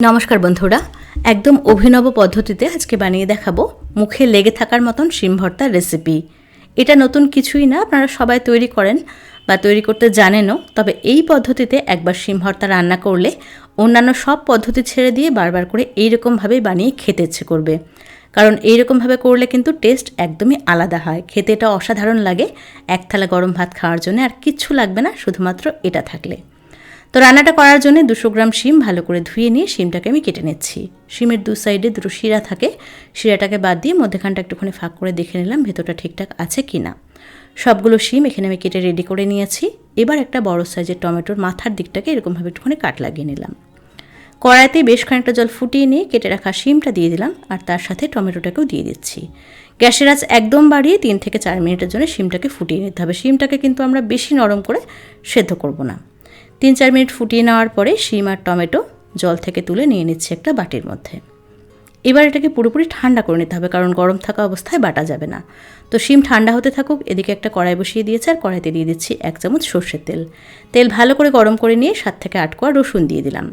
নমস্কার বন্ধুরা, একদম অভিনব পদ্ধতিতে আজকে বানিয়ে দেখাবো মুখে লেগে থাকার মতন শিম ভর্তার রেসিপি এটা নতুন কিছুই না, আপনারা সবাই তৈরি করেন বা তৈরি করতে জানেনও, তবে এই পদ্ধতিতে একবার শিম ভর্তা রান্না করলে অন্যান্য সব পদ্ধতি ছেড়ে দিয়ে বারবার করে এইরকমভাবে বানিয়ে খেতে ইচ্ছে করবে। কারণ এইরকমভাবে করলে কিন্তু টেস্ট একদমই আলাদা হয়। খেতে এটা অসাধারণ লাগে, এক থালা গরম ভাত খাওয়ার জন্য আর কিচ্ছু লাগবে না, শুধুমাত্র এটা থাকলে। তো রান্নাটা করার জন্য দুশো গ্রাম শিম ভালো করে ধুয়ে নিয়ে শিমটাকে আমি কেটে নিচ্ছি। শিমের দু সাইডে দুটো শিরা থাকে। শিরাটাকে বাদ দিয়ে মধ্যেখানটা একটুখানি ফাঁক করে দেখে নিলাম ভেতরটা ঠিকঠাক আছে কি না সবগুলো শিম এখানে আমি কেটে রেডি করে নিয়েছি। এবার একটা বড় সাইজের টমেটোর মাথার দিকটাকে এরকমভাবে একটুখানি কাট লাগিয়ে নিলাম। কড়াইতে বেশ খানিকটা জল ফুটিয়ে নিয়ে কেটে রাখা শিমটা দিয়ে দিলাম আর তার সাথে টমেটোটাকেও দিয়ে দিচ্ছি। গ্যাসের আঁচ একদম বাড়িয়ে তিন থেকে চার মিনিটের জন্য শিমটাকে ফুটিয়ে নিতে হবে। শিমটাকে কিন্তু আমরা বেশি নরম করে সেদ্ধ করব না। তিন চার মিনিট ফুটিয়ে নেওয়ার পরে শিম আর টমেটো জল থেকে তুলে নিয়ে নিচ্ছি একটা বাটির মধ্যে। এবার এটাকে পুরোপুরি ঠান্ডা করে নিতে হবে, কারণ গরম থাকা অবস্থায় বাটা যাবে না। তো শিম ঠান্ডা হতে থাকুক, এদিকে একটা কড়াই বসিয়ে দিয়েছে আর কড়াইতে দিয়ে দিচ্ছি এক চামচ সর্ষের তেল। তেল ভালো করে গরম করে নিয়ে সাত থেকে আট কোয়া রসুন দিয়ে দিলাম।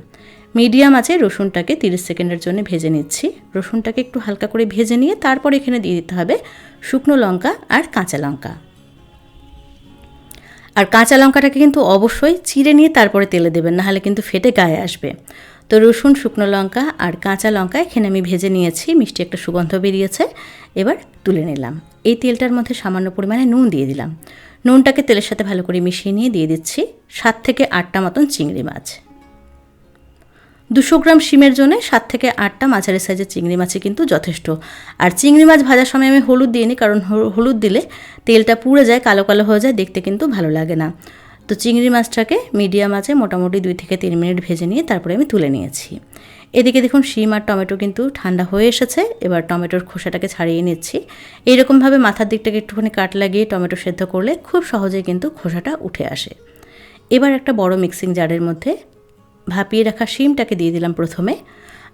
মিডিয়াম আছে, রসুনটাকে তিরিশ সেকেন্ডের জন্য ভেজে নিচ্ছি। রসুনটাকে একটু হালকা করে ভেজে নিয়ে তারপর এখানে দিয়ে দিতে হবে শুকনো লঙ্কা আর কাঁচা লঙ্কা। আর কাঁচা লঙ্কাটাকে কিন্তু অবশ্যই চিড়ে নিয়ে তারপরে তেলে দেবেন, নাহলে কিন্তু ফেটে গায়ে আসবে। তো রসুন, শুকনো লঙ্কা আর কাঁচা লঙ্কা এখানে আমি ভেজে নিয়েছি, মিষ্টি একটা সুগন্ধ বেরিয়েছে। এবার তুলে নিলাম। এই তেলটার মধ্যে সামান্য পরিমাণে নুন দিয়ে দিলাম। নুনটাকে তেলের সাথে ভালো করে মিশিয়ে নিয়ে দিয়ে দিচ্ছি সাত থেকে আটটা মতন চিংড়ি মাছ। দুশো গ্রাম শিমের জন্য সাত থেকে আটটা মাঝারি সাইজের চিংড়ি মাছই কিন্তু যথেষ্ট। আর চিংড়ি মাছ ভাজার সময় আমি হলুদ দিইনি, কারণ হলুদ দিলে তেলটা পুড়ে যায়, কালো কালো হয়ে যায়, দেখতে কিন্তু ভালো লাগে না। তো চিংড়ি মাছটাকে মিডিয়াম আছে মোটামুটি দুই থেকে তিন মিনিট ভেজে নিয়ে তারপরে আমি তুলে নিয়েছি। এদিকে দেখুন শিম আর টমেটো কিন্তু ঠান্ডা হয়ে এসেছে, এবার টমেটোর খোসাটাকে ছাড়িয়ে নিচ্ছি। এইরকমভাবে মাথার দিকটাকে একটুখানি কাট লাগিয়ে টমেটো সেদ্ধ করলে খুব সহজেই কিন্তু খোসাটা উঠে আসে। এবার একটা বড় মিক্সিং জারের মধ্যে ভাপিয়ে রাখা শিমটাকে দিয়ে দিলাম প্রথমে,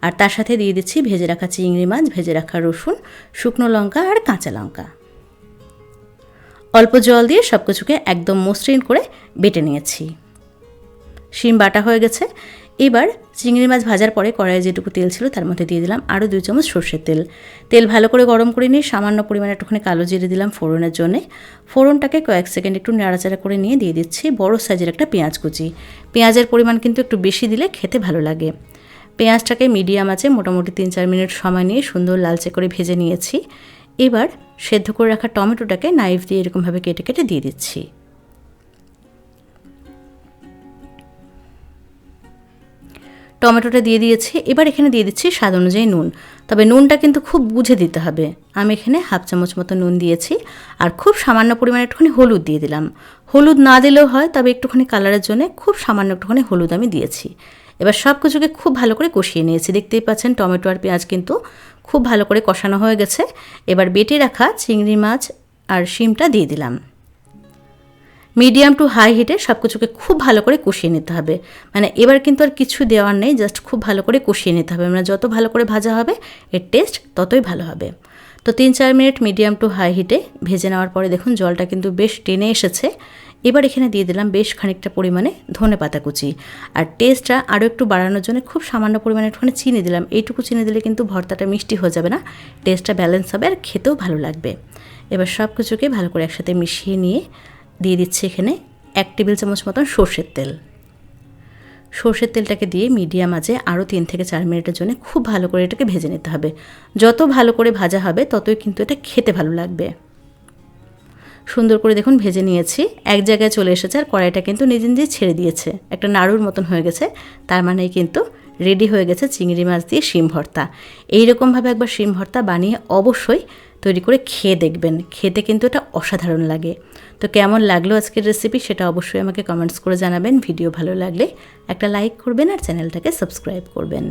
আর তার সাথে দিয়ে দিচ্ছি ভেজে রাখা চিংড়ি মাছ, ভেজে রাখা রসুন, শুকনো লঙ্কা আর কাঁচা লঙ্কা। অল্প জল দিয়ে সব কিছুকে একদম মসৃণ করে বেটে নিয়েছি। শিম বাটা হয়ে গেছে। এবার চিংড়ি মাছ ভাজার পরে কড়াইয়ে যেটুকু তেল ছিল তার মধ্যে দিয়ে দিলাম আরও দুই চামচ সর্ষের তেল। তেল ভালো করে গরম করে নিয়ে সামান্য পরিমাণে একটুখানি কালো জিরে দিলাম ফোড়নের জন্য। ফোড়নটাকে কয়েক সেকেন্ড একটু নাড়াচাড়া করে নিয়ে দিয়ে দিচ্ছি বড় সাইজের একটা পেঁয়াজ কুচি। পেঁয়াজের পরিমাণ কিন্তু একটু বেশি দিলে খেতে ভালো লাগে। পেঁয়াজটাকে মিডিয়াম আছে মোটামুটি তিন চার মিনিট সময় নিয়ে সুন্দর লালচে করে ভেজে নিয়েছি। এবার সেদ্ধ করে রাখা টমেটোটাকে নাইফ দিয়ে এরকমভাবে কেটে কেটে দিয়ে দিচ্ছি। টমেটোটা দিয়ে দিয়েছি। এবার এখানে দিয়ে দিচ্ছি স্বাদ অনুযায়ী নুন। তবে নুনটা কিন্তু খুব বুঝে দিতে হবে। আমি এখানে হাফ চামচ মতো নুন দিয়েছি আর খুব সামান্য পরিমাণে একটুখানি হলুদ দিয়ে দিলাম। হলুদ না দিলেও হয়, তবে একটুখানি কালারের জন্য খুব সামান্য একটুখানি হলুদ আমি দিয়েছি। এবার সব কিছুকে খুব ভালো করে কষিয়ে নিয়েছি। দেখতেই পাচ্ছেন টমেটো আর পেঁয়াজ কিন্তু খুব ভালো করে কষানো হয়ে গেছে। এবার বেটে রাখা চিংড়ি মাছ আর শিমটা দিয়ে দিলাম। মিডিয়াম টু হাই হিটে সব কিছুকে খুব ভালো করে কষিয়ে নিতে হবে। মানে এবার কিন্তু আর কিছু দেওয়ার নেই জাস্ট খুব ভালো করে কষিয়ে নিতে হবে। মানে যত ভালো করে ভাজা হবে, এর টেস্ট ততই ভালো হবে। তো তিন চার মিনিট মিডিয়াম টু হাই হিটে ভেজে নেওয়ার পরে দেখুন জলটা কিন্তু বেশ টেনে এসেছে। এবার এখানে দিয়ে দিলাম বেশ খানিকটা পরিমাণে ধনে পাতা কুচি। আর টেস্টটা আরও একটু বাড়ানোর জন্য খুব সামান্য পরিমাণে একটুখানি চিনি দিলাম। এইটুকু চিনি দিলে কিন্তু ভর্তাটা মিষ্টি হয়ে যাবে না টেস্টটা ব্যালেন্স হবে আর খেতেও ভালো লাগবে। এবার সব কিছুকে ভালো করে একসাথে মিশিয়ে নিয়ে দিয়ে দিচ্ছি এখানে এক টেবিল চামচ মতন সর্ষের তেল। সর্ষের তেলটাকে দিয়ে মিডিয়াম আঁচে আরও তিন থেকে চার মিনিটের জন্য খুব ভালো করে এটাকে ভেজে নিতে হবে। যত ভালো করে ভাজা হবে, ততই কিন্তু এটা খেতে ভালো লাগবে। সুন্দর করে দেখুন ভেজে নিয়েছি। এক জায়গায় চলে এসেছে আর কড়াইটা কিন্তু নিজে নিজে ছেড়ে দিয়েছে। একটা নাড়ুর মতন হয়ে গেছে। তার মানেই কিন্তু রেডি হয়ে গেছে চিংড়ি মাছ দিয়ে শিম ভর্তা। এইরকমভাবে একবার শিম ভর্তা বানিয়ে অবশ্যই তৈরি করে খেয়ে দেখবেন। খেতে কিন্তু এটা অসাধারণ লাগে। তো কেমন লাগল আজকের রেসিপি সেটা অবশ্যই আমাকে কমেন্টস করে জানাবেন। ভিডিও ভালো লাগলে একটা লাইক করবেন আর চ্যানেলটাকে সাবস্ক্রাইব করবেন।